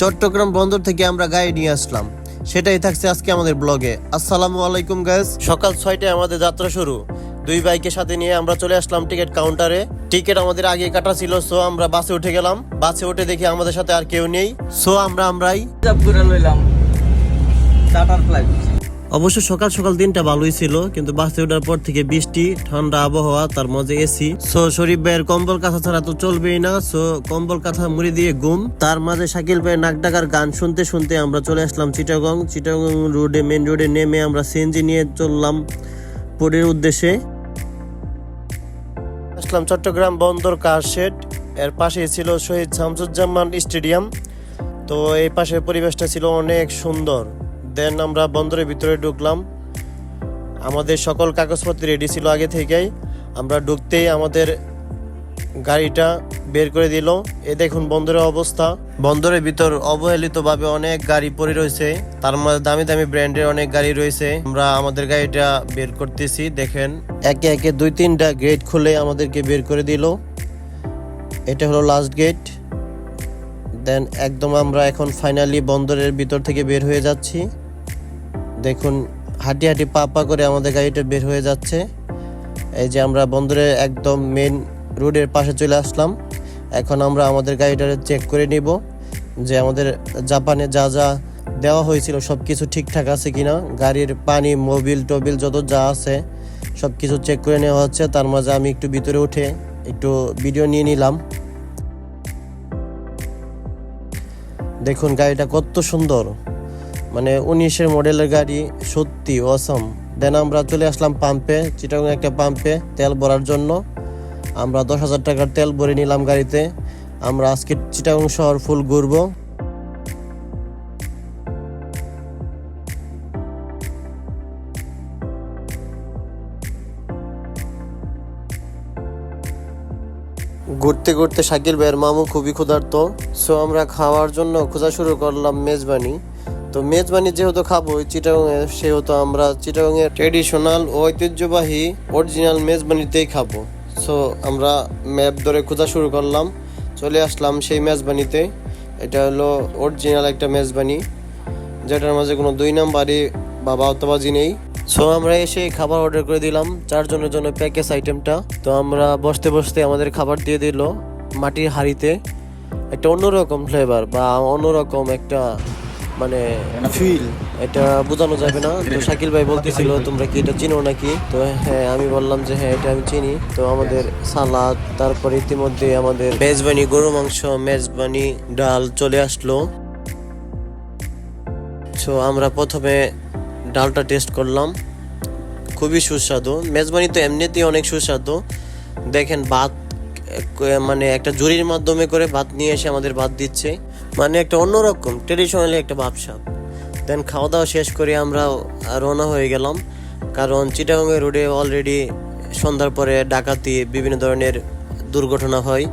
চট্টগ্রাম বন্দর থেকে আমরা গায়ে নিয়ে আসলাম। সেটাই থাকছে আজকে আমাদের ব্লগে। আসসালামু আলাইকুম গাইজ সকাল ছয়টায় আমাদের যাত্রা শুরু। দুই বাইকের সাথে নিয়ে আমরা চলে আসলাম টিকিট কাউন্টারে। টিকিট আমাদের আগে কাটা ছিল সো আমরা বাসে উঠে গেলাম। বাসে উঠে দেখি আমাদের সাথে আর কেউ নেই। সো আমরা আমরাই লইলাম। টাটার ফ্লাইট অবশ্য সকাল সকাল দিনটা ভালোই ছিল, কিন্তু বাসে ওঠার পর থেকে বৃষ্টি, ঠান্ডা আবহাওয়া, তার মধ্যে এসি সো শরীফ ভাইয়ের কম্বল কাঁথা ছাড়া তো চলবেই না। সো কম্বল কাঁথা মুড়ি দিয়ে ঘুম। তার মাঝে শাকিল ভাইয়ের নাক ডাকার গান শুনতে শুনতে আমরা চলে আসলাম চিটাগং। চিটাগং রোডে মেন রোডে নেমে আমরা সিএনজি নিয়ে চললাম পুরীর উদ্দেশ্যে। আসলাম চট্টগ্রাম বন্দর কার শেড এর পাশেই ছিল শহীদ শামসুজ্জামান স্টেডিয়াম। তো এই পাশের পরিবেশটা ছিল অনেক সুন্দর। দেন আমরা বন্দরের ভিতরে ঢুকলাম। আমাদের সকল কাগজপত্র রেডি ছিল আগে থেকেই। আমরা ঢুকতেই আমাদের গাড়িটা বের করে দিল। এ দেখুন বন্দরের অবস্থা। বন্দরের ভিতর অবহেলিতভাবে অনেক গাড়ি পড়ে রয়েছে। তার মধ্যে দামি দামি ব্র্যান্ডের অনেক গাড়ি রয়েছে। আমরা আমাদের গাড়িটা বের করতেছি, দেখেন। একে একে দুই তিনটা গেট খুলে আমাদেরকে বের করে দিল। এটা হলো লাস্ট গেট দেন একদম আমরা এখন ফাইনালি বন্দরের ভিতর থেকে বের হয়ে যাচ্ছি। দেখুন, হাঁটি হাঁটি পা পা করে আমাদের গাড়িটা বের হয়ে যাচ্ছে। এই যে আমরা বন্দরের একদম মেন রোডের পাশে চলে আসলাম। এখন আমরা আমাদের গাড়িটা চেক করে নিব যে আমাদের জাপানে যা যা দেওয়া হয়েছিল সব কিছু ঠিকঠাক আছে কিনা। গাড়ির পানি মোবিল টোবিল যত যা আছে সব কিছু চেক করে নেওয়া হচ্ছে। তার মাঝে আমি একটু ভিতরে উঠে একটু ভিডিও নিয়ে নিলাম। দেখুন, গাড়িটা কত সুন্দর। মানে উনিশের মডেলের গাড়ি সত্যি অসম দেন আমরা চলে আসলাম পাম্পে চিটাগং একটা পাম্পে তেল ভরার জন্য। আমরা দশ হাজার টাকার তেল ভরে নিলাম গাড়িতে। আমরা আজকে চিটাগং শহর ফুল ঘুরবো। ঘুরতে ঘুরতে শাকিল ভাইয়ের মামু খুবই ক্ষুধার্ত। সো আমরা খাওয়ার জন্য খোঁজা শুরু করলাম মেজবানি। তো মেজবানি যেহেতু খাব চিটাগং এ সেহেতু আমরা চিটাগং এর ট্রেডিশনাল ও ঐতিহ্যবাহী অরিজিনাল মেজবানিতেই খাব। সো আমরা ম্যাপ ধরে খোঁজা শুরু করলাম, চলে আসলাম সেই মেজবানিতে। এটা হলো অরিজিনাল একটা মেজবানি, যেটার মাঝে কোনো দুই নাম্বারই বা বাউতাবাজি নেই। সো আমরা এসে খাবার অর্ডার করে দিলাম, চারজনের জন্য প্যাকেজ আইটেমটা তো আমরা বসতে বসতে আমাদের খাবার দিয়ে দিল মাটির হাঁড়িতে। একটা অন্যরকম ফ্লেভার বা অন্যরকম একটা মানে ফিল এটা বোঝানো যাবে না। তো শাকিল ভাই বলতেছিল, তোমরা কি এটা চিনো নাকি? তো হ্যাঁ আমি বললাম যে হ্যাঁ এটা আমি চিনি। তো আমাদের সালাদ, তারপরে ইতিমধ্যে আমাদের মেজবানি গরু মাংস, মেজবানি ডাল চলে আসলো। সো আমরা প্রথমে ডালটা টেস্ট করলাম। খুবই সুস্বাদু। মেজবানি তো এমনিতেই অনেক সুস্বাদু। দেখেন, ভাত মানে একটা জুরির মাধ্যমে করে ভাত নিয়ে এসে আমাদের ভাত দিচ্ছে। মানে একটা অন্যরকম ট্রেডিশনালি একটা ভাবসাব। দেন খাওয়া দাওয়া শেষ করে আমরা রওনা হয়ে গেলাম। কারণ চিটাগংয়ের রোডে অলরেডি সন্ধ্যার পরে ডাকাতি, বিভিন্ন ধরনের দুর্ঘটনা হয়।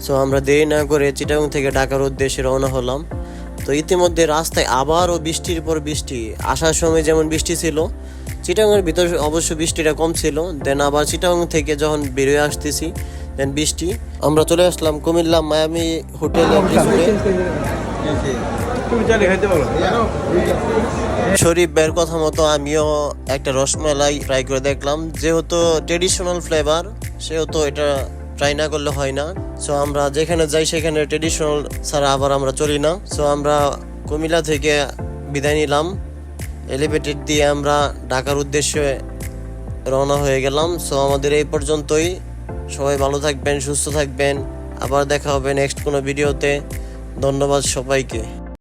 সো আমরা দেরি না করে চিটাগং থেকে ঢাকার উদ্দেশ্যে রওনা হলাম। তো ইতিমধ্যে রাস্তায় আবারও বৃষ্টির পর বৃষ্টি, আসার সময় যেমন বৃষ্টি ছিল চিটাগংয়ের ভিতর অবশ্য বৃষ্টিটা কম ছিল। দেন আবার চিটাগং থেকে যখন বেরোয় আসতেছি দেন বৃষ্টি। আমরা চলে আসলাম কুমিল্লা মায়ামি পারো? শরীফ বের কথা মতো আমিও একটা রসমালাই ট্রাই করে দেখলাম। যেহেতু ট্রেডিশনাল ফ্লেভার সেহেতু এটা ট্রাই না করলে হয় না। সো আমরা যেখানে যাই সেখানে ট্রেডিশনাল ছাড়া আবার আমরা চলি না। সো আমরা কুমিল্লা থেকে বিদায় নিলাম। এলিভেটেড দিয়ে আমরা ঢাকার উদ্দেশ্যে রওনা হয়ে গেলাম। সো আমাদের এই পর্যন্তই। সবাই ভালো থাকবেন সুস্থ থাকবেন। আবার দেখা হবে নেক্সট কোনো ভিডিওতে ধন্যবাদ সবাইকে।